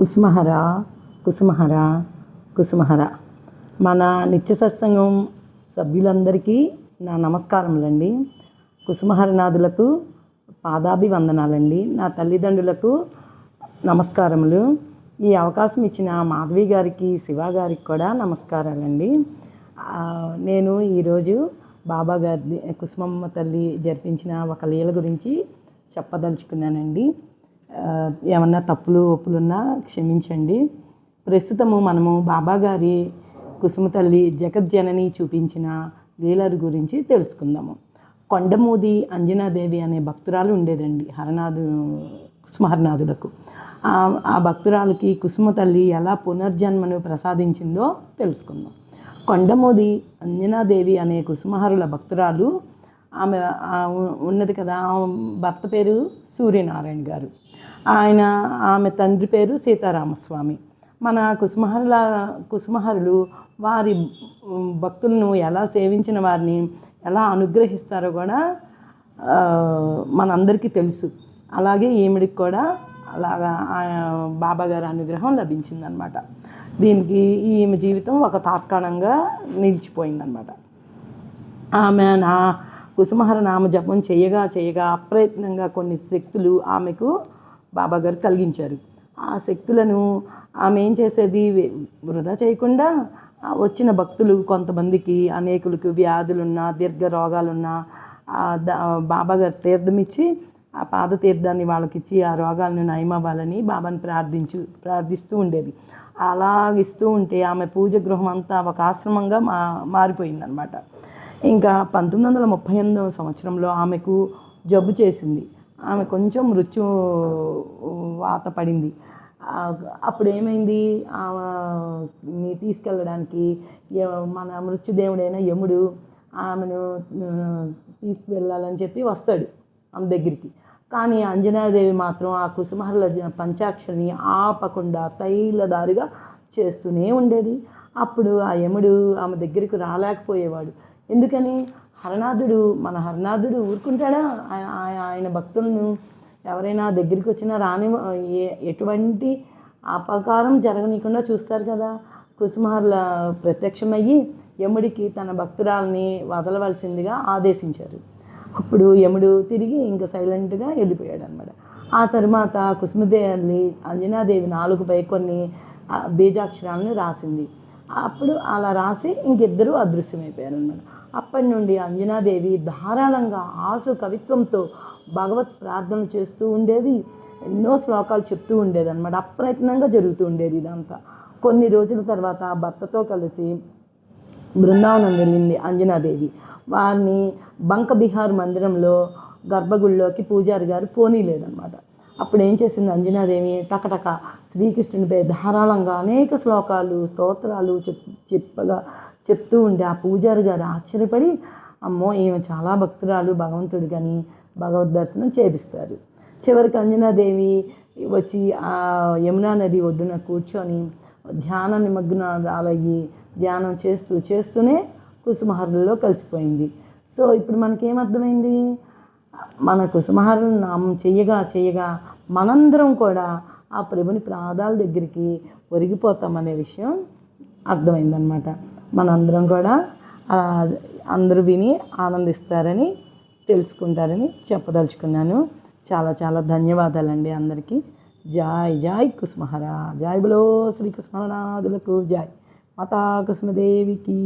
కుసుమహర కుసుమహర కుసుమహర. మన నిత్య సత్సంగం సభ్యులందరికీ నా నమస్కారములండి. కుసుమహరనాథులకు పాదాభివందనాలండి. నా తల్లిదండ్రులకు నమస్కారములు. ఈ అవకాశం ఇచ్చిన మాధవి గారికి శివ గారికి కూడా నమస్కారాలండి. నేను ఈరోజు బాబా గారి కుసుమమ్మ తల్లి జరిపించిన ఒక లీల గురించి చెప్పదలుచుకున్నానండి. ఏమన్నా తప్పులు ఒప్పులున్నా క్షమించండి. ప్రస్తుతము మనము బాబాగారి కుసుమ తల్లి జగజ్జనని చూపించిన లీలల గురించి తెలుసుకుందాము. కొండమూది అంజనాదేవి అనే భక్తురాలు ఉండేదండి హరనాథు కుసుమహరనాథులకు ఆ భక్తురాలకి కుసుమ తల్లి ఎలా పునర్జన్మను ప్రసాదించిందో తెలుసుకుందాం. కొండమూది అంజనాదేవి అనే కుసుమహరుల భక్తురాలు ఆమె ఉన్నది కదా ఆమె భర్త పేరు సూర్యనారాయణ గారు. ఆయన ఆమె తండ్రి పేరు సీతారామస్వామి. మన కుసుమహరుల కుసుమహరులు వారి భక్తులను ఎలా సేవించిన వారిని ఎలా అనుగ్రహిస్తారో కూడా మనందరికీ తెలుసు. అలాగే ఈమెడికి కూడా అలాగా ఆ బాబా గారి అనుగ్రహం లభించిందనమాట. దీనికి ఈమె జీవితం ఒక తాత్కాణంగా నిలిచిపోయిందనమాట. ఆమె నా కుసుమహర నామ జపం చేయగా చేయగా అప్రయత్నంగా కొన్ని శక్తులు ఆమెకు బాబా గారు కలిగించారు. ఆ శక్తులను ఆమె ఏం చేసేది? వృధా చేయకుండా వచ్చిన భక్తులు కొంతమందికి అనేకులకు వ్యాధులున్నా దీర్ఘ రోగాలున్నా బాబాగారు బాబా గారు తీర్థం ఇచ్చి ఆ పాద తీర్థాన్ని వాళ్ళకిచ్చి ఆ రోగాలను నయమవ్వాలని బాబాని ప్రార్థించు ప్రార్థిస్తూ ఉండేది. అలా ఇస్తూ ఉంటే ఆమె పూజ గృహం అంతా ఒక ఆశ్రమంగా మా మారిపోయిందనమాట ఇంకా పంతొమ్మిది వందల ముప్పై ఎనిమిదవ సంవత్సరంలో ఆమెకు జబ్బు చేసింది. ఆమె కొంచెం మృత్యు వాత పడింది. అప్పుడు ఏమైంది ఆమెని తీసుకెళ్ళడానికి మన మృత్యుదేవుడైన యముడు ఆమెను తీసుకువెళ్ళాలని చెప్పి వస్తాడు ఆమె దగ్గరికి. కానీ అంజనాదేవి మాత్రం ఆ కుసుమహర్ల పంచాక్షరిని ఆపకుండా తైలదారిగా చేస్తూనే ఉండేది. అప్పుడు ఆ యముడు ఆమె దగ్గరికి రాలేకపోయేవాడు. ఎందుకని? హరనాథుడు మన హరనాథుడు ఊరుకుంటాడా? ఆయన ఆయన భక్తులను ఎవరైనా దగ్గరికి వచ్చినా రాని ఎటువంటి అపకారం జరగనీయకుండా చూస్తారు కదా. కుసుమహర్ల ప్రత్యక్షమయ్యి యముడికి తన భక్తురాల్ని వదలవలసిందిగా ఆదేశించారు. అప్పుడు యముడు తిరిగి ఇంకా సైలెంట్గా వెళ్ళిపోయాడు అనమాట ఆ తర్వాత కుసుమదేవి అంజనాదేవి నాలుగుపై కొన్ని బీజాక్షరాలను రాసింది. అప్పుడు అలా రాసి ఇంకిద్దరూ అదృశ్యమైపోయారు అనమాట అప్పటి నుండి అంజనాదేవి ధారాళంగా ఆసు కవిత్వంతో భగవత్ ప్రార్థన చేస్తూ ఉండేది. ఎన్నో శ్లోకాలు చెప్తూ ఉండేది అనమాట అప్రయత్నంగా జరుగుతూ ఉండేది ఇదంతా. కొన్ని రోజుల తర్వాత భర్తతో కలిసి బృందావనం వెళ్ళింది అంజనాదేవి. వారిని బంక బిహార్ మందిరంలో గర్భగుడిలోకి పూజారి గారు పోనీలేదనమాట అప్పుడు ఏం చేసింది అంజనాదేవి? టకటక శ్రీకృష్ణునిపై ధారాళంగా అనేక శ్లోకాలు స్తోత్రాలు చెప్ చెప్పగా చెప్తూ ఉండే ఆ పూజారి గారు ఆశ్చర్యపడి అమ్మో ఈమె చాలా భక్తురాలు భగవంతుడు కానీ భగవద్ దర్శనం చేపిస్తారు. చివరికి అంజనాదేవి వచ్చి ఆ యమునా నది ఒడ్డున కూర్చొని ధ్యాన నిమగ్నాలయ్యి ధ్యానం చేస్తూ చేస్తూనే కుసుమహరులలో కలిసిపోయింది. సో ఇప్పుడు మనకేమర్థమైంది మన కుసుమహరులను నామం చెయ్యగా చేయగా మనందరం కూడా ఆ ప్రభుని ప్రాదాల దగ్గరికి ఒరిగిపోతామనే విషయం అర్థమైందనమాట మనందరం కూడా అందరూ విని ఆనందిస్తారని తెలుసుకుంటారని చెప్పదలుచుకున్నాను. చాలా చాలా ధన్యవాదాలండి అందరికీ. జాయ్ జాయ్ కుస్మహరా జాయ్ బలో శ్రీ కుస్మహనాథులకు జాయ్. మాతా కుసుమదేవికి